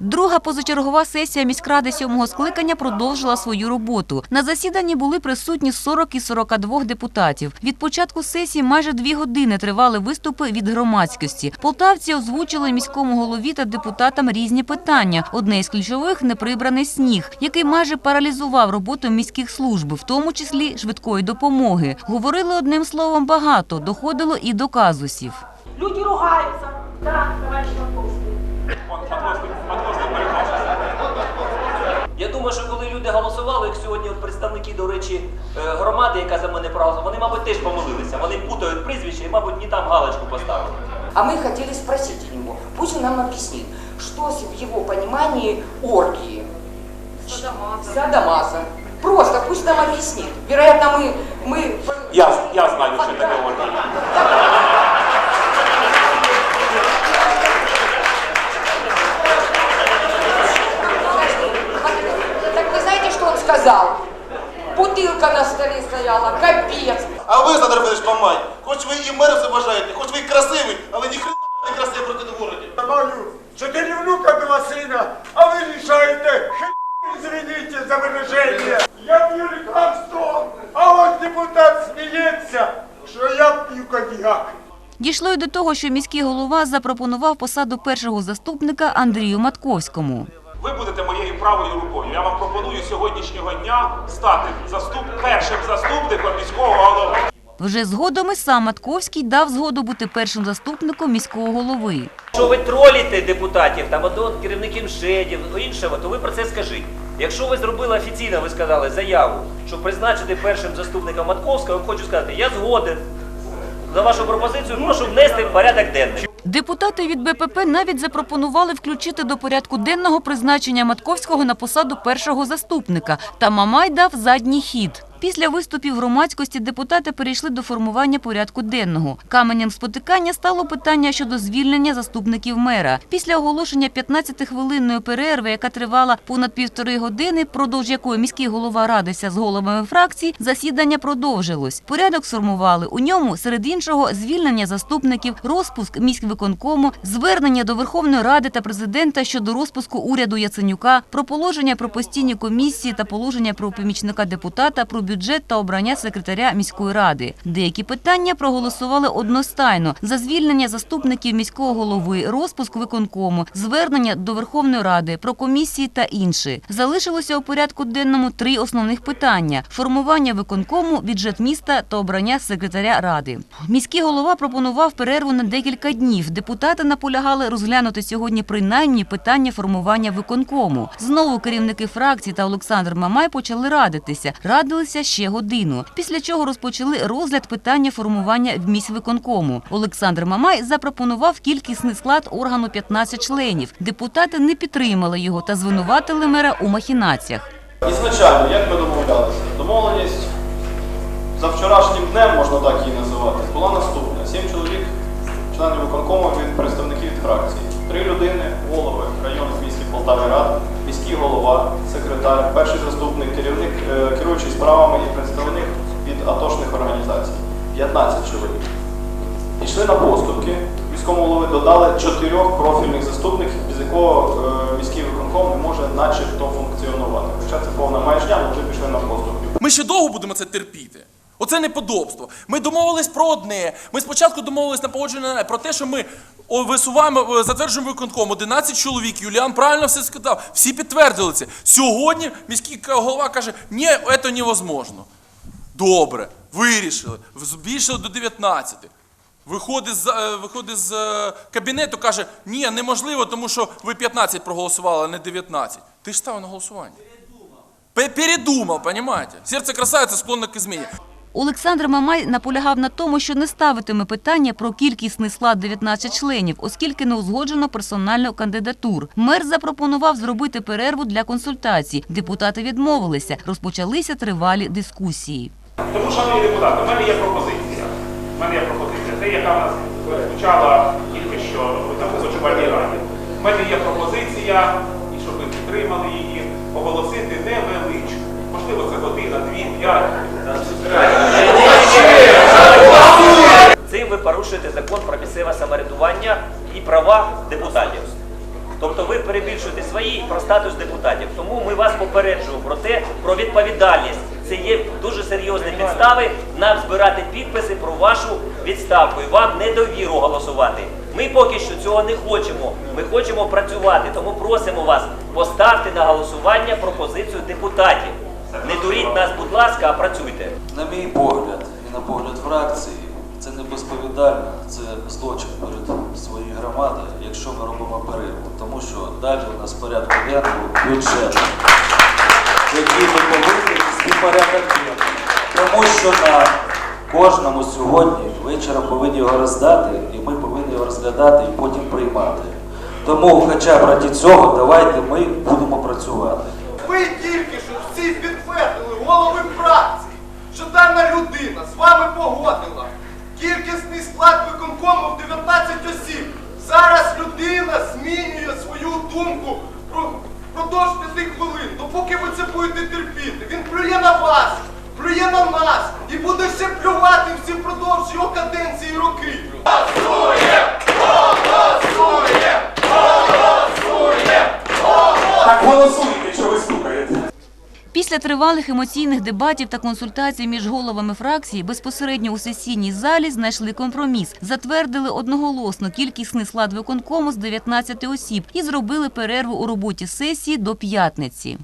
Друга позачергова сесія міськради сьомого скликання продовжила свою роботу. На засіданні були присутні 40 із 42 депутатів. Від початку сесії майже дві години тривали виступи від громадськості. Полтавці озвучили міському голові та депутатам різні питання. Одне із ключових неприбраний сніг, який майже паралізував роботу міських служб, в тому числі швидкої допомоги. Говорили одним словом багато, доходило і до казусів. Люди ругаются. Да, товарищ Марковский. Я думаю, що коли люди голосували, як сьогодні от представники, до речі, е, громади, яка за мене проголосувала, вони, мабуть, теж помилилися. Вони путають прізвище і, мабуть, не там галочку поставили. А мы хотели спросить у него, пусть он нам объяснит, что с- в его понимании оргии. Садомаза. Просто пусть нам объяснит. Вероятно, мы... мы... Я, я знаю, що таке оргія. Сказал? Бутылка на столе стояла, капец. А ви, Олександр Федорович Мамай, хоч ви і мером себе вважаєте, хоч ви і красивий, але ні хрена не красивий проти в городі. Маю чотири внука, два сина, а ви рішаєте, извините за вираження. Я п'ю лікарство, а ось депутат сміється, що я п'ю коньяк. Дійшло й до того, що міський голова запропонував посаду першого заступника Андрію Матковському. Ви будете моєю правою рукою. Я вам пропоную сьогоднішнього дня стати заступ... першим заступником міського голови. Вже згодом і сам Матковський дав згоду бути першим заступником міського голови. Якщо ви троліте депутатів, там от, от керівників ШЕДів, іншого, то ви про це скажіть. Якщо ви зробили офіційно, ви сказали заяву, що призначити першим заступником Матковського, я вам хочу сказати, я згоден. За вашу пропозицію прошу внести в порядок денний. Депутати від БПП навіть запропонували включити до порядку денного призначення Матковського на посаду першого заступника. Та Мамай дав задній хід. Після виступів громадськості депутати перейшли до формування порядку денного. Каменем спотикання стало питання щодо звільнення заступників мера. Після оголошення 15-хвилинної перерви, яка тривала понад півтори години, продовж якої міський голова радився з головами фракцій, засідання продовжилось. Порядок сформували. У ньому, серед іншого, звільнення заступників, розпуск міськвиконкому, звернення до Верховної Ради та президента щодо розпуску уряду Яценюка, про положення про постійні комісії та положення про помічника депутата, про бюджет та обрання секретаря міської ради. Деякі питання проголосували одностайно за звільнення заступників міського голови, розпуск виконкому, звернення до Верховної Ради, про комісії та інше. Залишилося у порядку денному три основних питання: формування виконкому, бюджет міста та обрання секретаря ради. Міський голова пропонував перерву на декілька днів. Депутати наполягали розглянути сьогодні принаймні питання формування виконкому. Знову керівники фракцій та Олександр Мамай почали радитися. Радилися ще годину. Після чого розпочали розгляд питання формування в міськвиконкому. Олександр Мамай запропонував кількісний склад органу 15 членів. Депутати не підтримали його та звинуватили мера у махінаціях. Ізначально, як ми домовлялися? Домовленість за вчорашнім днем, можна так її називати, була наступна. Сім чоловік, членів виконкому від представників від фракцій. Три людини, голови районних додали чотирьох профільних заступників, без якого е, міський виконком не може начебто функціонувати. Хоча це повна маячня, але вже пішли на поступки. Ми ще довго будемо це терпіти. Оце неподобство. Ми домовились про одне. Ми спочатку домовились на погодження про те, що ми висуваємо, е, затверджуємо виконком 11 чоловік. Юліан правильно все сказав. Всі підтвердили це. Сьогодні міський голова каже, ні, це невозможно. Добре, вирішили. Збільшили до 19. Виходить з, е, виходить з е, кабінету, каже, ні, неможливо, тому що ви 15 проголосували, а не 19. Ти ж став на голосування. Передумав. Передумав, понимаете? Серце красавицы склонно к измене. Олександр Мамай наполягав на тому, що не ставитиме питання про кількісний склад 19 членів, оскільки не узгоджено персональну кандидатур. Мер запропонував зробити перерву для консультацій. Депутати відмовилися. Розпочалися тривалі дискусії. Тому, шановні депутати, у мене є пропозиція. У мене є пропозиція. Те, яка в нас звучала тільки що на позачувальній раді. У мене є пропозиція, і щоб ви підтримали її, оголосити невеличку. Можливо, це година, дві, п'ять. Цим ви порушуєте закон про місцеве самоврядування і права депутатів. Тобто ви перебільшуєте свої про статус депутатів. Тому ми вас попереджуємо про те, про відповідальність. Це є дуже серйозні підстави нам збирати підписи про вашу відставку і вам недовіру голосувати. Ми поки що цього не хочемо. Ми хочемо працювати, тому просимо вас поставте на голосування пропозицію депутатів. Не дуріть нас, будь ласка, а працюйте. На мій погляд і на погляд фракції, це не безповідально, це злочин перед своєю громадою, якщо ми робимо перерву. Тому що далі у нас порядку денному бюджет, який ми повинні порядок. Тому що на кожному сьогодні вечором повинні його роздати, і ми повинні його розглядати і потім приймати. Тому, хоча б раді цього, давайте ми будемо працювати. Ви тільки що всі підтвердили голови фракції, що дана людина з вами погодила кількісний склад виконкому в 19 осіб. Зараз людина змінює свою думку про продовж 5 хвилин. Ну поки ви це будете терпіти, він плює на вас, плює на нас і буде все плювати всі впродовж його каденції і роки. Так голосуйте, що ви слухаєте. Після тривалих емоційних дебатів та консультацій між головами фракції безпосередньо у сесійній залі знайшли компроміс, затвердили одноголосно кількісний склад виконкому з 19 осіб і зробили перерву у роботі сесії до п'ятниці.